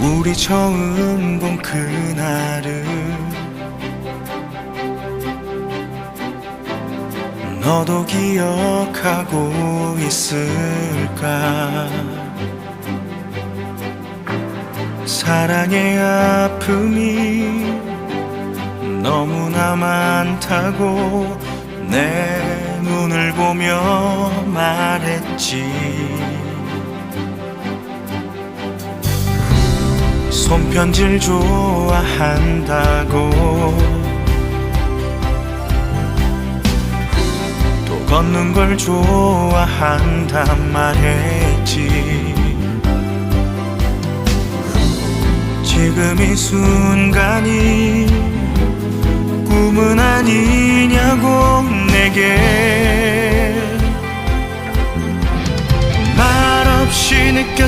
우리 처음 본 그날을 너도 기억하고 있을까? 사랑의 아픔이 너무나 많다고 내 눈을 보며 말했지 손편지를 좋아한다고. 또 걷는 걸 좋아한단 말했지. 지금 이 순간이 꿈은 아니냐고 내게. 말없이 느꼈